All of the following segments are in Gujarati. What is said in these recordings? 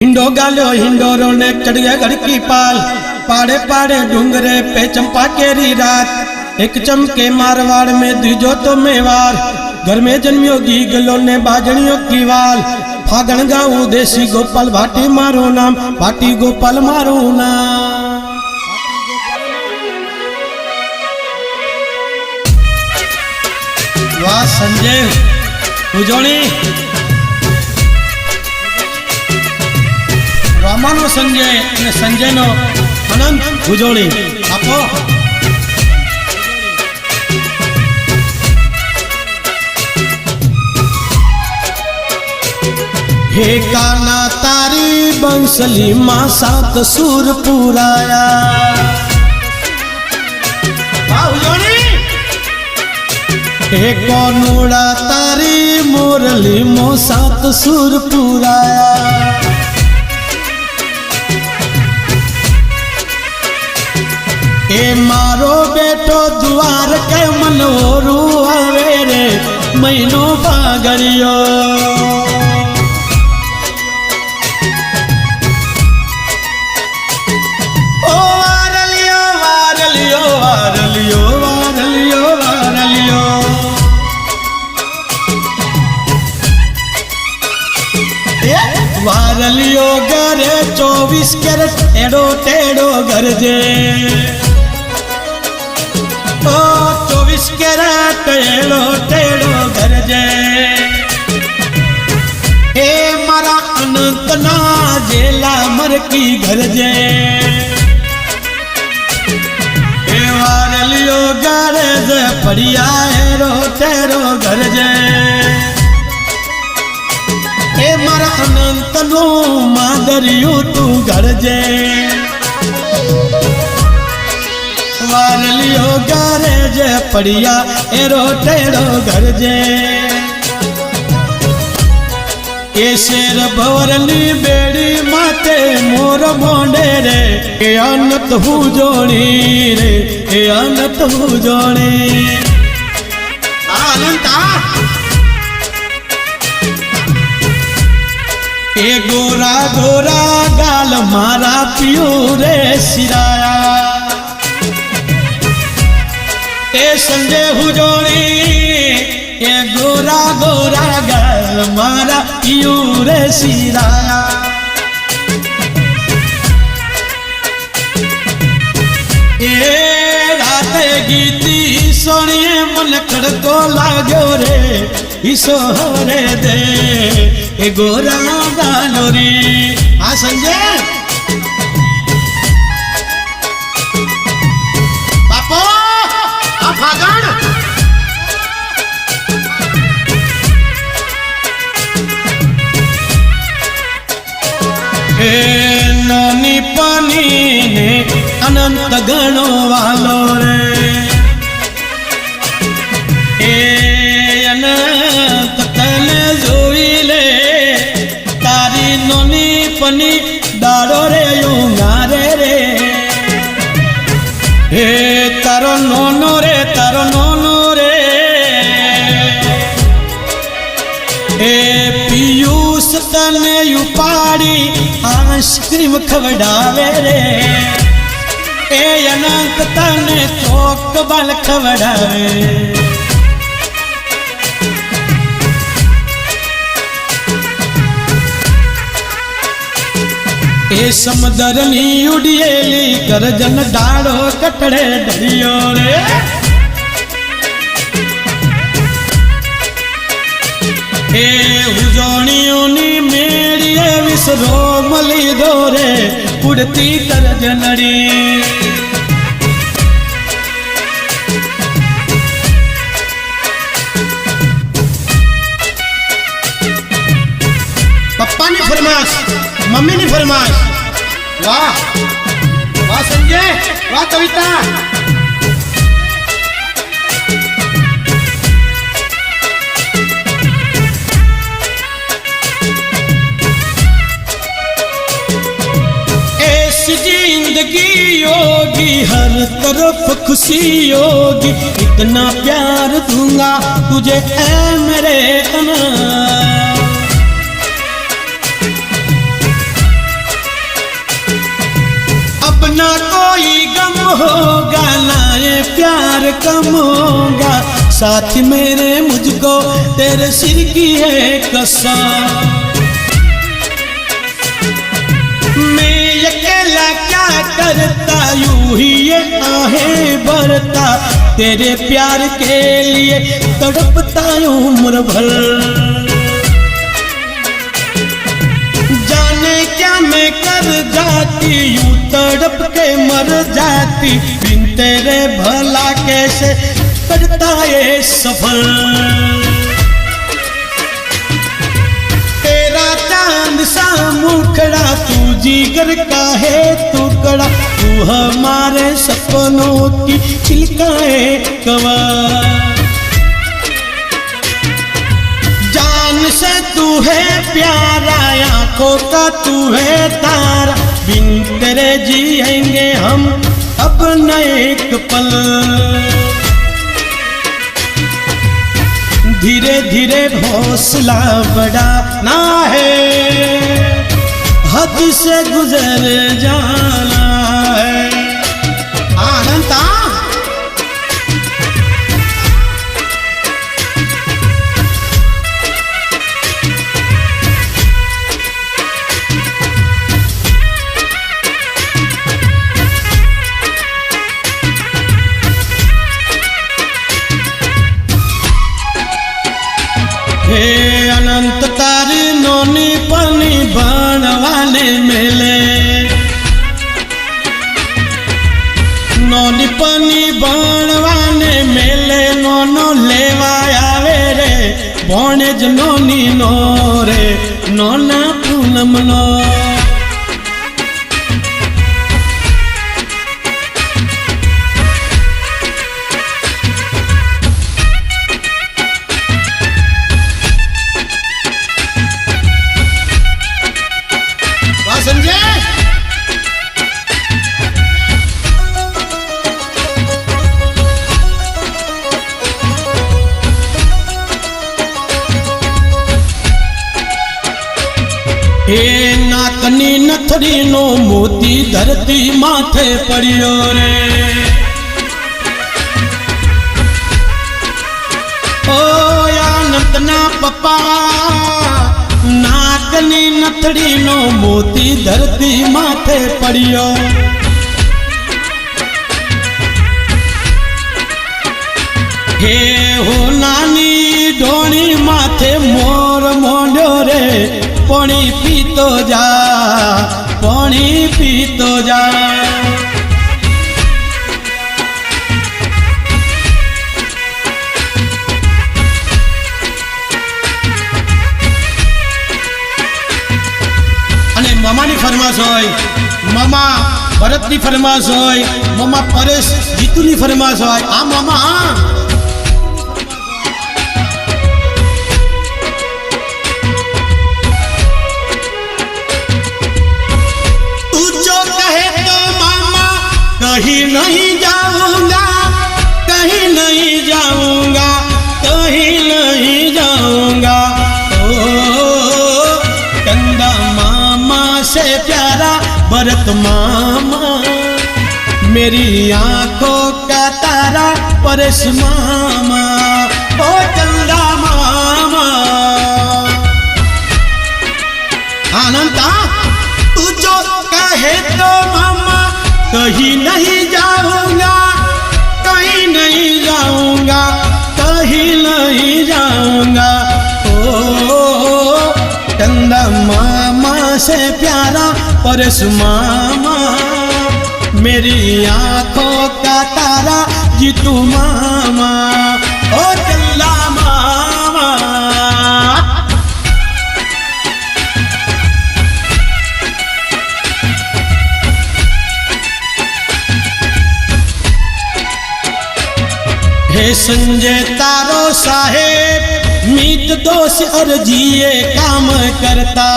हिंडो गालो चढ़िया की पाल। पाड़े पाड़े पे चंपा केरी रात। एक चमके मारवाड़ में दीजो तो मेवार। घर में गलो ने बाजनियों की वाल। फागण गाऊ देसी गोपाल, भाटी मारो नाम, भाटी गोपाल मारो नाम। વાહ સંજય ઉજવણી રામાનો સંજય અને સંજયનો અનંત ઉજવણી આપો. હે કાના તારી બંસલી માં સાત સુર પુરાયા. ઉજવણી હે કોનુડા, તારી મોરલી મો સાત સુર પુરાયા. એ મારો બેટો દ્વાર કે મનોરું આવે રે, મહિનો પાગળ્યો વારલિયો ઘરે ચોવીસ કેરેટ એડો ટેડો ગરજે. ઓ, ચોવીસ કેરેટ એડો ટેડો ગરજે. એ મારા અનંતના જેલા મરકી ગરજે. એ વારલિયો ગરજ પડ્યા એરો ટેરો ગરજે. એ મારા અનંતનું માદરિયું તું ગરજે વારલિયો ગારે જે પડ્યા એરો ટેડો ગરજે એ શેર ભવરની બેડી માતે મોર મોંડે રે. એ અનત હું જોણી રે, એ અનત હું જોણી. આ અનંત, આ. એ ગોરા ગોરા ગાલ મારા પિયું રે શિરાયા. એ સંજય હુજોણી એ ગોરા ગોરા ગાલ મારા પિયું રે શિરાયા. એ રાતે ગીતી સોણીએ મન ખડકો લાગ્યો રે. ઈસો રે દે. એ ગોરા ગાલો રે. આ સંજય? બાપો, આ ફાગણ? એ પાની ને અનંત ગણો વાલો રે. અનંત તને જોઈ લે. તારી નોની પની દાડો રે યુંગારે રે. હે, તારો નોનો રે, તારો નોનો રે. એ પિયુષ તને ઉપાડી આઈસ્ક્રીમ ખવડાવે રે. એ અનંત તને ચોક બાલ ખવડાવે. એ સમદરની ઉડિયેલી કરજન ડાળો કટડે ડરિયો રે. એ ઉજોણીઓની મેળીએ વિસરો મળી દોરે ઉડતી કરજનડી પપ્પાની ફરમાશ. मम्मी ने फरमाइश वाह वाह समझे वाह कविता। ज़िंदगी योगी हर तरफ़ खुशी होगी। इतना प्यार दूँगा तुझे, ऐ मेरे कना होगा ये प्यार कम होगा। साथ मेरे मुझको, तेरे सिर की है कसम। मैं अकेला क्या करता, यूँ ही ये आहें भरता तेरे प्यार के लिए तड़पता उम्र भर। जाने क्या मैं कर जाती, यूँ तड़प के मर जाती, बिन तेरे भला कैसे करता ये सफ़र? तेरा चाँद सा मुखड़ा, तू जीगर का है टुकड़ा, तू हमारे सपनों की छिलकाए कवा जान से तू है प्यारा, आँखों का तू है तारा बिन तेरे जिएँगे हम अपना एक पल। धीरे धीरे हौसला बढ़ाना है, हद से गुजर जाना। નથડીનો મોતી ધરતી માથે પડ્યો રે. ઓ પપ્પા નાકની નથડીનો મોતી ધરતી માથે પડ્યો. હે હો નાની ઢોણી માથે મોર મોડ્યો રે. પાણી પીતો જા, પાણી પીતો જા. અને મામાની ફરમાશ હોય, મામા ભરતની ફરમાશ હોય, મામા પરેશ જીતુની ફરમાશ હોય, આ મામા આ कहीं नहीं जाऊँगा, कहीं नहीं जाऊँगा, कहीं नहीं जाऊँगा। ओ कंदा मामा से प्यारा भरत मामा, मेरी आँखों का तारा परेश मामा। ओ कहीं नहीं जाऊँगा, कहीं नहीं जाऊँगा, कहीं नहीं जाऊँगा। ओ, चंदा मामा से प्यारा, परस मामा, मेरी आँखों का तारा, जीतू मामा। ओ चल्ला संजय तारो साहेब, मीत दोष और जिए काम करता।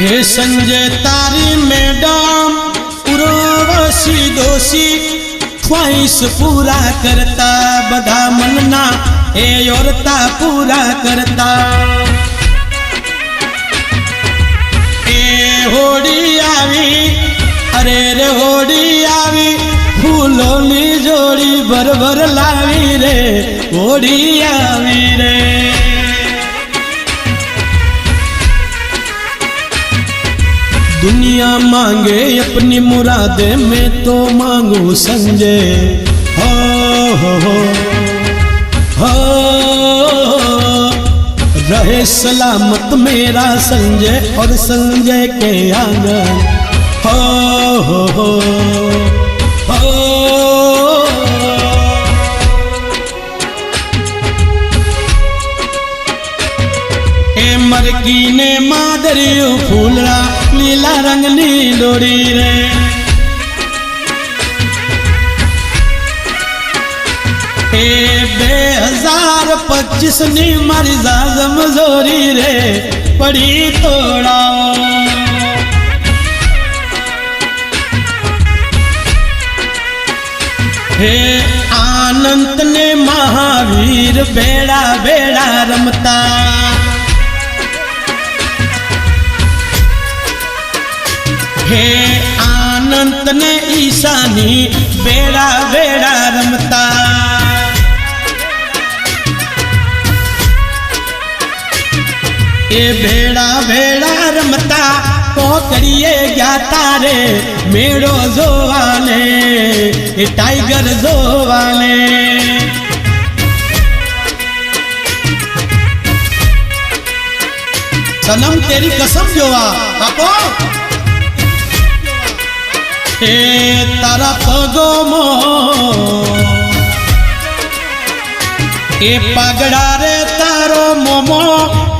हे संजय तारी मैडम उर्वशी दोषी, ख्वाहिश पूरा करता। बधा मनना ए औरता पूरा करता। ए होड़ी आवी, अरे रे होड़ी आवी ફૂલોની જોડી ભરભર લાવી રે હોડી આવી રે दुनिया मांगे अपनी मुरादे मैं तो मांगू संजय हो हो हो हो रहे सलामत मेरा संजय और संजय के आंगन हो हो हो हो મરકીને માદરિયું ફૂલડા લીલા રંગની દોરી રે. એ બે હજાર પચીસની મારી જાજમ જોરી રે, પડી તોડાઓ. હે આનંદ ને મહાવીર, બેડા બેડા રમતા. હે આનંદ ને ઈશાની બેડા બેડા રમતા. એ ભેડા ભેડા રમતા કોકડીએ ગયા તારે મેળો જોવાને, એ ટાઈગર જોવાને. સનમ, તેરી કસમ જોવા આપો એ તારા પગોમો. એ પાગડા રે તારો મોમો,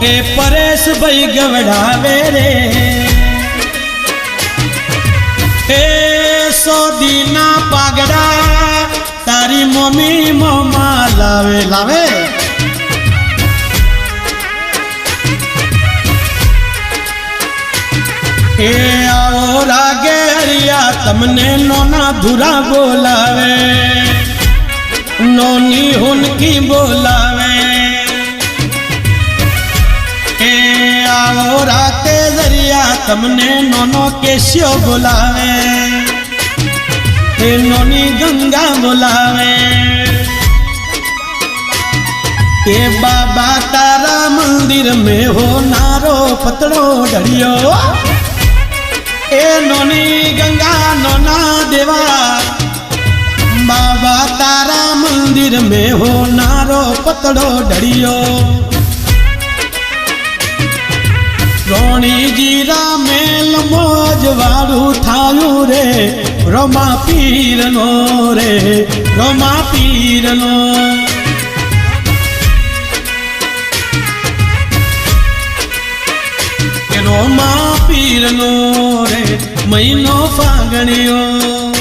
એ પરેશ ભાઈ ગવડાવે રે. એ સોદીના પાગડા તારી મમ્મી મમા લાવે લાવે. એ આવો હરિયા તમને નોના ધુરા બોલાવે નોની હુનકી બોલાવે એ આવો રાતે દરિયા તમને નોનો કેશિયો બોલાવે એ નોની ગંગા બોલાવે એ બાબા તારા મંદિર મેં હો નારો પતળો ડળિયો એ નોની ગંગા નોના દેવા. બાબા તારા મંદિર મે હો નારો પતળો ડળિયો. રોણી જીરા મેલ મોજ વાળું થાયું રે, રોમા પીરનો રે, રોમા પીરનો. રોમા પીરનો મહિનો ફાગણ્યો.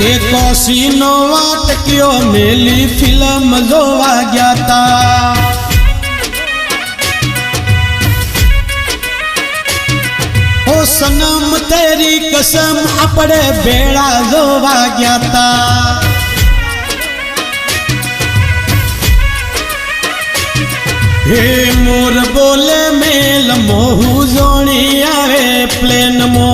એ કોશીનો વાટક્યો મેલી ફિલ્મ જોવા ગયા તા. ઓ સનમ, તેરી કસમ આપણે ભેળા જોવા ગયા તા. હે મોર બોલે મેલ મોહુ જોણી આવે પ્લેન મો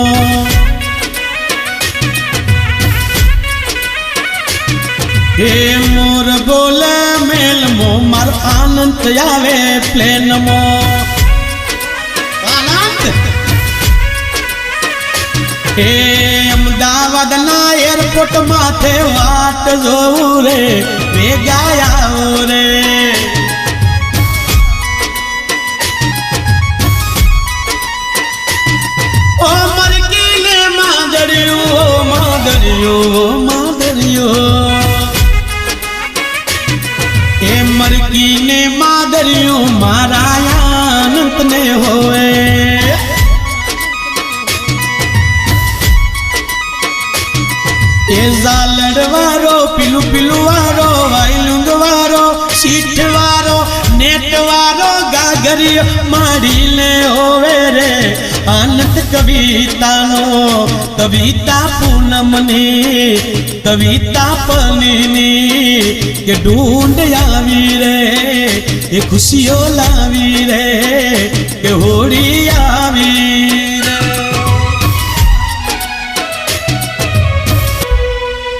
હે મોર બોલે મેલ મો માર આનંદ આવે પ્લેન મો આનંદ? હે અમદાવાદ ના એરપોર્ટ માથે વાટ જોઉં રે ભેગા આવો રે. માદરિયું માં દરિયો એ મરકીને માદરિયું મારા આનંદને હોવે. એ ઝાલડ વારો પીલું પીલું વારો વાયલુંગ વારો શીઠ વારો કારીગરી માડીને હોવે રે. આનંદ કવિતાનો, કવિતા પૂનમની, કવિતા પનીની, કે ઢૂંઢ આવી રે એ ખુશીઓ લાવી રે, કે હોળી